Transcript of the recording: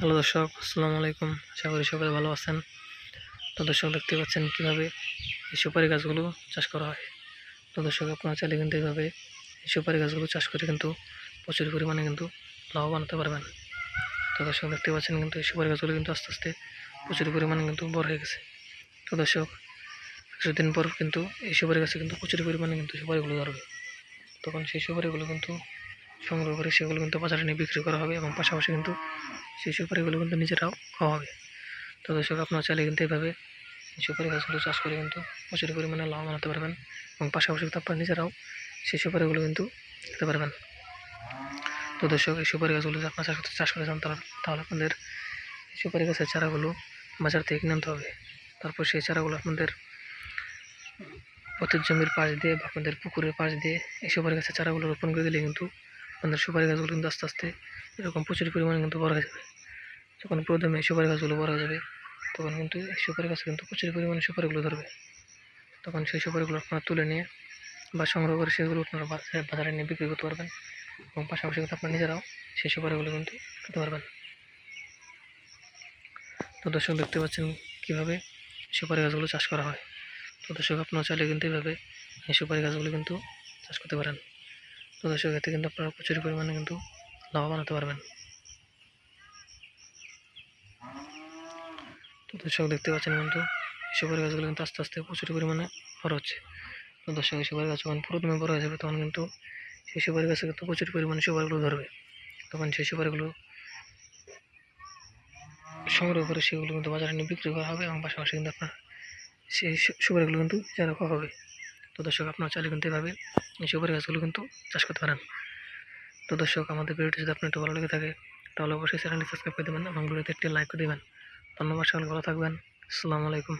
Hello দর্শক, আসসালামু আলাইকুম। আশা করি সবাই ভালো আছেন। তো দর্শক, দেখতে পাচ্ছেন কীভাবে এই সুপারি গাছগুলো চাষ করা হয়। তো দর্শক, আপনারা চাইলে কিন্তু এইভাবে এই সুপারি গাছগুলো চাষ করে কিন্তু প্রচুর পরিমাণে কিন্তু লাভবান হতে পারবেন। তো দর্শক, দেখতে পাচ্ছেন কিন্তু এই সুপারি গাছগুলো কিন্তু আস্তে আস্তে প্রচুর পরিমাণে কিন্তু বড় হয়ে গেছে। তো দর্শক, কিছুদিন পর কিন্তু এই সুপারি গাছে কিন্তু প্রচুর পরিমাণে কিন্তু সুপারিগুলো ধরবে। তখন সেই সুপারিগুলো কিন্তু সংগ্রহ করে সেগুলো কিন্তু বাজারে নিয়ে বিক্রি করা হবে এবং পাশাপাশি কিন্তু সেই সুপারিগুলো কিন্তু নিজেরাও খাওয়া হবে। তো দর্শক, আপনারা চাইলে কিন্তু এইভাবে এই সুপারি গাছগুলো চাষ করে কিন্তু প্রচুর পরিমাণে লাভবান হতে পারবেন এবং পাশাপাশি কিন্তু আপনারা নিজেরাও সেই সুপারিগুলো কিন্তু খেতে পারবেন। তো দর্শক, এই সুপারি গাছগুলো যদি আপনারা চাষ করতে চাষ করে যান তাহলে আপনাদের সুপারি গাছের চারাগুলো বাজার থেকে কিনে আনতে হবে। তারপর সেই চারাগুলো আপনাদের পথের জমির পাশ দিয়ে বা আপনাদের পুকুরের পাশ দিয়ে এই সুপারি গাছের চারাগুলো রোপণ করে দিলে কিন্তু আপনাদের সুপারি গাছগুলো কিন্তু আস্তে আস্তে এরকম প্রচুর পরিমাণে কিন্তু বড় হয়ে যাবে। যখন প্রথমে সুপারি গাছগুলো বড় হয়ে যাবে, তখন কিন্তু এই সুপারি গাছ কিন্তু প্রচুর পরিমাণে সুপারিগুলো ধরবে। তখন সেই সুপারিগুলো আপনারা তুলে নিয়ে বা সংগ্রহ করে সেগুলো আপনারা বাজারে বাজারে নিয়ে বিক্রি করতে পারবেন এবং পাশাপাশি কিন্তু আপনারা নিজেরাও সেই সুপারিগুলো কিন্তু খেতে পারবেন। তো দর্শক দেখতে পাচ্ছেন কীভাবে সুপারি গাছগুলো চাষ করা হয়। তো দর্শক আপনারা চাইলে কিন্তু এইভাবে এই সুপারি গাছগুলো কিন্তু চাষ করতে পারেন। তো এতে কিন্তু আপনারা প্রচুর পরিমাণে কিন্তু লাভবান হতে পারবেন। তো দর্শক দেখতে পাচ্ছেন কিন্তু সুপারি গাছগুলো কিন্তু আস্তে আস্তে প্রচুর পরিমাণে বড় হচ্ছে। তো দর্শক সুপারি গাছ যখন প্রথমে বড় হয়ে যাবে, তখন কিন্তু সেই সুপারি গাছে কিন্তু প্রচুর পরিমাণে সুপারিগুলো ধরবে। তখন সেই সুপারিগুলো সংগ্রহ করে সেগুলো কিন্তু বাজারে নিয়ে বিক্রি করা হবে এবং পাশাপাশি কিন্তু আপনার সেই সুপারিগুলো কিন্তু খাওয়া হবে। তো দর্শক, আপনারা চাইলে কিন্তু এভাবে এই সুপারি গাছগুলো কিন্তু চাষ করতে পারেন। তো দর্শক, আমাদের ভিডিওটি যদি আপনার একটু ভালো লেগে থাকে, তাহলে অবশ্যই চ্যানেলটি সাবস্ক্রাইব করে দেবেন এবং ভিডিওতে একটি লাইক করে দেবেন। ধন্যবাদ, সকলে ভালো থাকবেন। আসসালামু আলাইকুম।